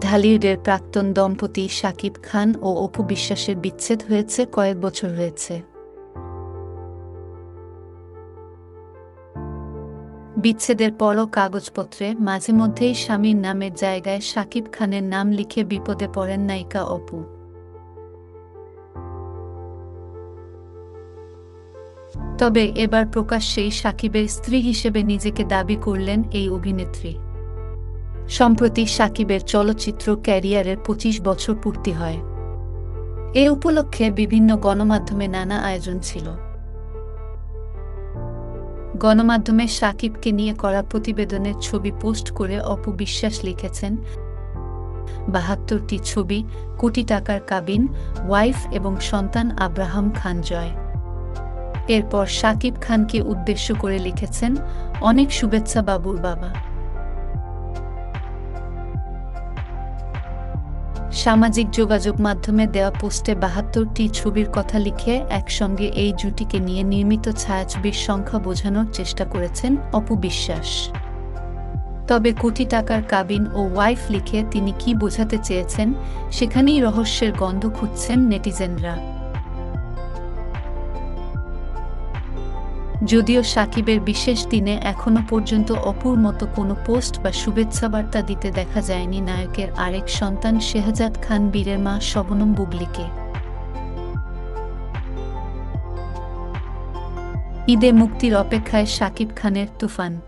ঢালিউডের প্রাক্তন দম্পতি শাকিব খান ও অপু বিশ্বাসের বিচ্ছেদ হয়েছে কয়েক বছর হয়েছে। বিচ্ছেদের পরও কাগজপত্রে মাঝে মধ্যেই স্বামীর নামের জায়গায় শাকিব খানের নাম লিখে বিপদে পড়েন নায়িকা অপু। তবে এবার প্রকাশ্যেই সাকিবের স্ত্রী হিসেবে নিজেকে দাবি করলেন এই অভিনেত্রী। সম্প্রতি সাকিবের চলচ্চিত্র ক্যারিয়ারের পঁচিশ বছর পূর্তি হয়। এ উপলক্ষে বিভিন্ন গণমাধ্যমে নানা আয়োজন ছিল। গণমাধ্যমে সাকিবকে নিয়ে করা প্রতিবেদনের ছবি পোস্ট করে অপু বিশ্বাস লিখেছেন, বাহাত্তরটি ছবি, কোটি টাকার কাবিন, ওয়াইফ এবং সন্তান আব্রাহাম খান জয়। এরপর সাকিব খানকে উদ্দেশ্য করে লিখেছেন, অনেক শুভেচ্ছা বাবুর বাবা। সামাজিক যোগাযোগ মাধ্যমে দেওয়া পোস্টে বাহাত্তরটি ছবির কথা লিখে একসঙ্গে এই জুটিকে নিয়ে নির্মিত ছায়াছবির সংখ্যা বোঝানোর চেষ্টা করেছেন অপু বিশ্বাস। তবে কোটি টাকার কাবিন ও ওয়াইফ লিখে তিনি কি বোঝাতে চেয়েছেন, সেখানেই রহস্যের গন্ধ খুঁজছেন নেটিজেনরা। যদিও সাকিবের বিশেষ দিনে এখনও পর্যন্ত অপুর মতো কোনো পোস্ট বা শুভেচ্ছা বার্তা দিতে দেখা যায়নি নায়কের আরেক সন্তান শেহজাদ খান বীরের মা শবনম বুবলিকে। ঈদে মুক্তির অপেক্ষায় সাকিব খানের তুফান।